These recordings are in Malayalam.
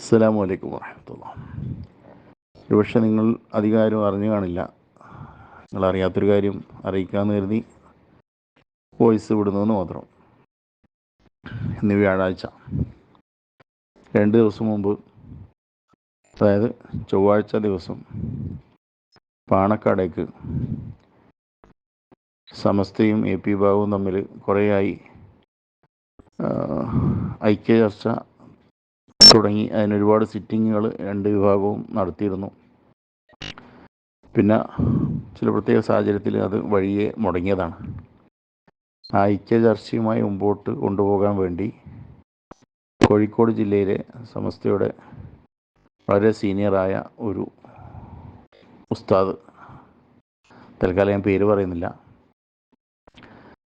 അസ്സലാമു വലൈക്കും വറഹമത്തുള്ള ഒരുപക്ഷെ നിങ്ങൾ അധികാരം അറിഞ്ഞു കാണില്ല. നിങ്ങൾ അറിയാത്തൊരു കാര്യം അറിയിക്കാമെന്ന് കരുതി വോയിസ് വിടുന്നതെന്ന് മാത്രം. ഇന്ന് വ്യാഴാഴ്ച. രണ്ട് ദിവസം മുമ്പ് അതായത് ചൊവ്വാഴ്ച ദിവസം പാണക്കാടേക്ക് സമസ്തയും എ പി ബാബുവും തമ്മിൽ കുറേയായി ഐക്യ ചർച്ച തുടങ്ങി. അതിന് ഒരുപാട് സിറ്റിങ്ങുകൾ രണ്ട് വിഭാഗവും നടത്തിയിരുന്നു. പിന്നെ ചില പ്രത്യേക സാഹചര്യത്തിൽ അത് വഴിയെ മുടങ്ങിയതാണ്. ആ ഐക്യ ചർച്ചയുമായി മുമ്പോട്ട് കൊണ്ടുപോകാൻ വേണ്ടി കോഴിക്കോട് ജില്ലയിലെ സമസ്തയുടെ വളരെ സീനിയറായ ഒരു ഉസ്താദ്. തൽക്കാലം ഞാൻ പേര് പറയുന്നില്ല.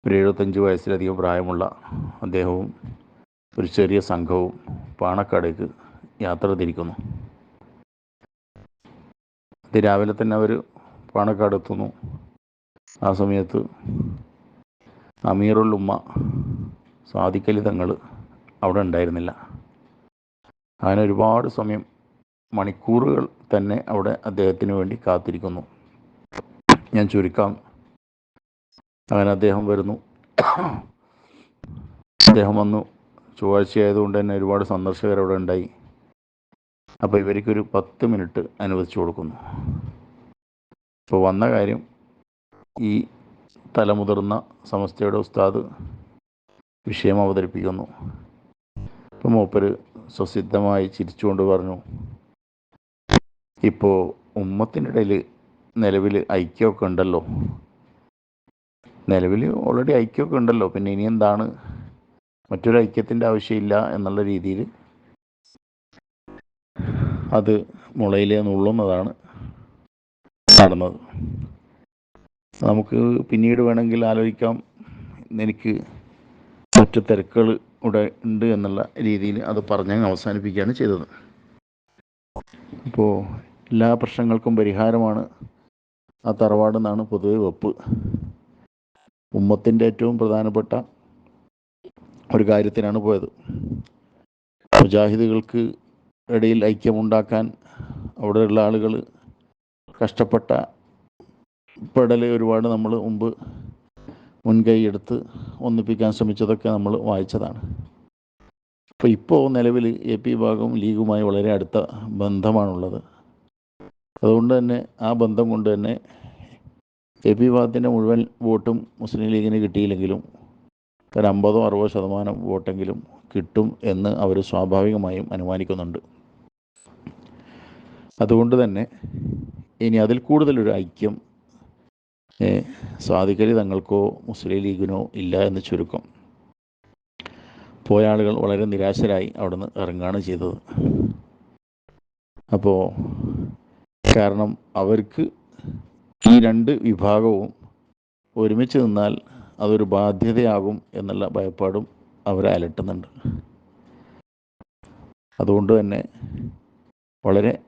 ഒരു എഴുപത്തഞ്ച് വയസ്സിലധികം പ്രായമുള്ള അദ്ദേഹവും ഒരു ചെറിയ സംഘവും പാണക്കാടേക്ക് യാത്ര തിരിക്കുന്നു. രാവിലെ തന്നെ അവർ പാണക്കാട് എത്തുന്നു. ആ സമയത്ത് അമീറുൽ ഉമ്മ സാദിക്കലി തങ്ങൾ അവിടെ ഉണ്ടായിരുന്നില്ല. അങ്ങനെ ഒരുപാട് സമയം മണിക്കൂറുകൾ തന്നെ അവിടെ അദ്ദേഹത്തിന് വേണ്ടി കാത്തിരിക്കുന്നു. ഞാൻ ചുരുക്കാം അങ്ങനെ അദ്ദേഹം വരുന്നു. അദ്ദേഹം വന്നു. ചൊവ്വാഴ്ച ആയതുകൊണ്ട് തന്നെ ഒരുപാട് സന്ദർശകർ അവിടെ ഉണ്ടായി. അപ്പോൾ ഇവർക്കൊരു പത്ത് മിനിറ്റ് അനുവദിച്ചു കൊടുക്കുന്നു. അപ്പോൾ വന്ന കാര്യം ഈ തലമുതിർന്ന സമസ്തയുടെ ഉസ്താദ് വിഷയം അവതരിപ്പിക്കുന്നു. ഇപ്പോൾ മൂപ്പര് സ്വസിദ്ധമായി ചിരിച്ചുകൊണ്ട് പറഞ്ഞു ഇപ്പോൾ ഉമ്മത്തിന്റെ ഇടയിൽ നിലവിൽ ഐക്യമൊക്കെ ഉണ്ടല്ലോ. നിലവിൽ ഓൾറെഡി ഐക്യമൊക്കെ ഉണ്ടല്ലോ. പിന്നെ ഇനി എന്താണ്? മറ്റൊരു ഐക്യത്തിന്റെ ആവശ്യമില്ല എന്നുള്ള രീതിയിൽ അത് മുളയിലെ നുള്ളുന്നതാണ് നടന്നത്. നമുക്ക് പിന്നീട് വേണമെങ്കിൽ ആലോചിക്കാം. എനിക്ക് മറ്റു തിരക്കുകൾ ഇവിടെ ഉണ്ട് എന്നുള്ള രീതിയിൽ അത് പറഞ്ഞ് അവസാനിപ്പിക്കുകയാണ് ചെയ്തത്. അപ്പോൾ എല്ലാ പ്രശ്നങ്ങൾക്കും പരിഹാരമാണ് ആ തറവാടെന്നാണ് പൊതുവെ വെപ്പ്. ഉമ്മത്തിന്റെ ഏറ്റവും പ്രധാനപ്പെട്ട ഒരു കാര്യത്തിനാണ് പോയത്. മുജാഹിദുകൾക്ക് ഇടയിൽ ഐക്യമുണ്ടാക്കാൻ അവിടെയുള്ള ആളുകൾ കഷ്ടപ്പെട്ട പെടലെ ഒരുപാട് നമ്മൾ മുമ്പ് മുൻകൈ എടുത്ത് ഒന്നിപ്പിക്കാൻ ശ്രമിച്ചതൊക്കെ നമ്മൾ വായിച്ചതാണ്. അപ്പോൾ ഇപ്പോൾ നിലവിൽ എ പി വിഭാഗവും ലീഗുമായി വളരെ അടുത്ത ബന്ധമാണുള്ളത്. അതുകൊണ്ട് തന്നെ ആ ബന്ധം കൊണ്ട് തന്നെ എ പി വിഭാഗത്തിന്റെ മുഴുവൻ വോട്ടും മുസ്ലിം ലീഗിന് കിട്ടിയില്ലെങ്കിലും ഒരു അമ്പതോ അറുപതോ ശതമാനം വോട്ടെങ്കിലും കിട്ടും എന്ന് അവർ സ്വാഭാവികമായും അനുമാനിക്കുന്നുണ്ട്. അതുകൊണ്ട് തന്നെ ഇനി അതിൽ കൂടുതലൊരു ഐക്യം സ്വാധികരി തങ്ങൾക്കോ മുസ്ലിം ലീഗിനോ ഇല്ല എന്ന് ചുരുക്കം. പോയ ആളുകൾ വളരെ നിരാശരായി അവിടുന്ന് ഇറങ്ങുകയാണ് ചെയ്തത്. അപ്പോൾ കാരണം അവർക്ക് ഈ രണ്ട് വിഭാഗവും ഒരുമിച്ച് നിന്നാൽ അതൊരു ബാധ്യതയാകും എന്നുള്ള ഭയപ്പാടും അവരെ അലട്ടുന്നുണ്ട്. അതുകൊണ്ട് തന്നെ വളരെ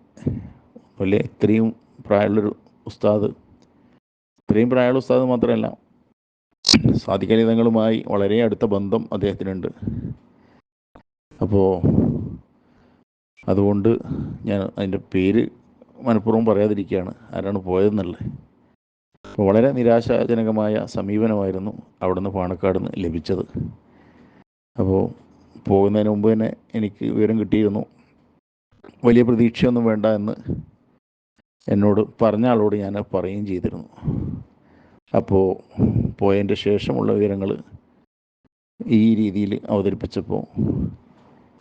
വലിയ ഇത്രയും പ്രായമുള്ളൊരു ഉസ്താദ് ഇത്രയും പ്രായമുള്ള ഉസ്താദ് മാത്രമല്ല സാധികലിതങ്ങളുമായി വളരെ അടുത്ത ബന്ധം അദ്ദേഹത്തിനുണ്ട്. അപ്പോൾ അതുകൊണ്ട് ഞാൻ അതിന്റെ പേര് മനഃപൂർവം പറയാതിരിക്കുകയാണ്. ആരാണ് പോയതെന്നുള്ളത്. വളരെ നിരാശാജനകമായ സമീപനമായിരുന്നു അവിടുന്ന് പാണക്കാട് നിന്ന് ലഭിച്ചത്. അപ്പോൾ പോകുന്നതിന് മുമ്പ് തന്നെ എനിക്ക് വിവരം കിട്ടിയിരുന്നു. വലിയ പ്രതീക്ഷയൊന്നും വേണ്ട എന്ന് എന്നോട് പറഞ്ഞ ആളോട് ഞാൻ പറയുകയും ചെയ്തിരുന്നു. അപ്പോൾ പോയതിന്റെ ശേഷമുള്ള വിവരങ്ങൾ ഈ രീതിയിൽ അവതരിപ്പിച്ചപ്പോൾ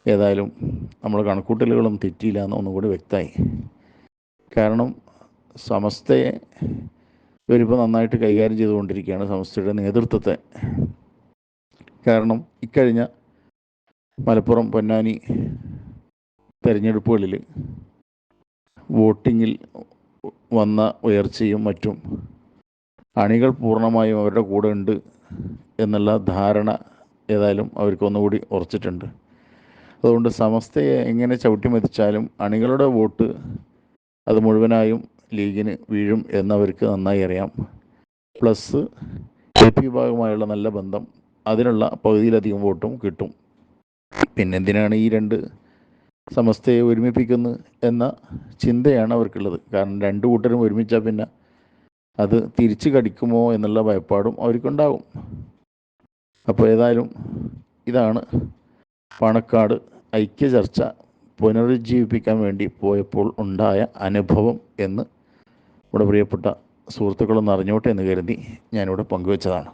ഏതായാലും നമ്മൾ കണക്കൂട്ടലുകളും തെറ്റിയില്ല എന്ന് ഒന്നുകൂടി വ്യക്തമായി. കാരണം സമസ്തയെ ഇവരിപ്പോൾ നന്നായിട്ട് കൈകാര്യം ചെയ്തുകൊണ്ടിരിക്കുകയാണ് സംസ്ഥയുടെ നേതൃത്വത്തെ. കാരണം ഇക്കഴിഞ്ഞ മലപ്പുറം പൊന്നാനി തെരഞ്ഞെടുപ്പുകളിൽ വോട്ടിങ്ങിൽ വന്ന ഉയർച്ചയും മറ്റും അണികൾ പൂർണമായും അവരുടെ കൂടെ ഉണ്ട് എന്നുള്ള ധാരണ ഏതായാലും അവർക്ക് ഒന്നുകൂടി ഉറച്ചിട്ടുണ്ട്. അതുകൊണ്ട് സമസ്തയെ എങ്ങനെ ചവിട്ടി മതിച്ചാലും അണികളുടെ വോട്ട് അത് മുഴുവനായും ലീഗിന് വീഴും എന്നവർക്ക് നന്നായി അറിയാം. പ്ലസ് എ പി വിഭാഗമായുള്ള നല്ല ബന്ധം അതിനുള്ള പകുതിയിലധികം വോട്ടും കിട്ടും. പിന്നെന്തിനാണ് ഈ രണ്ട് സമസ്തയെ ഒരുമിപ്പിക്കുന്നത് എന്ന ചിന്തയാണ് അവർക്കുള്ളത്. കാരണം രണ്ട് കൂട്ടരും ഒരുമിച്ചാൽ പിന്നെ അത് തിരിച്ചു കടിക്കുമോ എന്നുള്ള ഭയപ്പാടും അവർക്കുണ്ടാകും. അപ്പോൾ ഏതായാലും ഇതാണ് പണക്കാട് ഐക്യ ചർച്ച പുനരുജ്ജീവിപ്പിക്കാൻ വേണ്ടി പോയപ്പോൾ ഉണ്ടായ അനുഭവം എന്ന് ഇവിടെ പ്രിയപ്പെട്ട സുഹൃത്തുക്കളൊന്ന് അറിഞ്ഞോട്ടെ എന്ന് കരുതി ഞാനിവിടെ പങ്കുവച്ചതാണ്.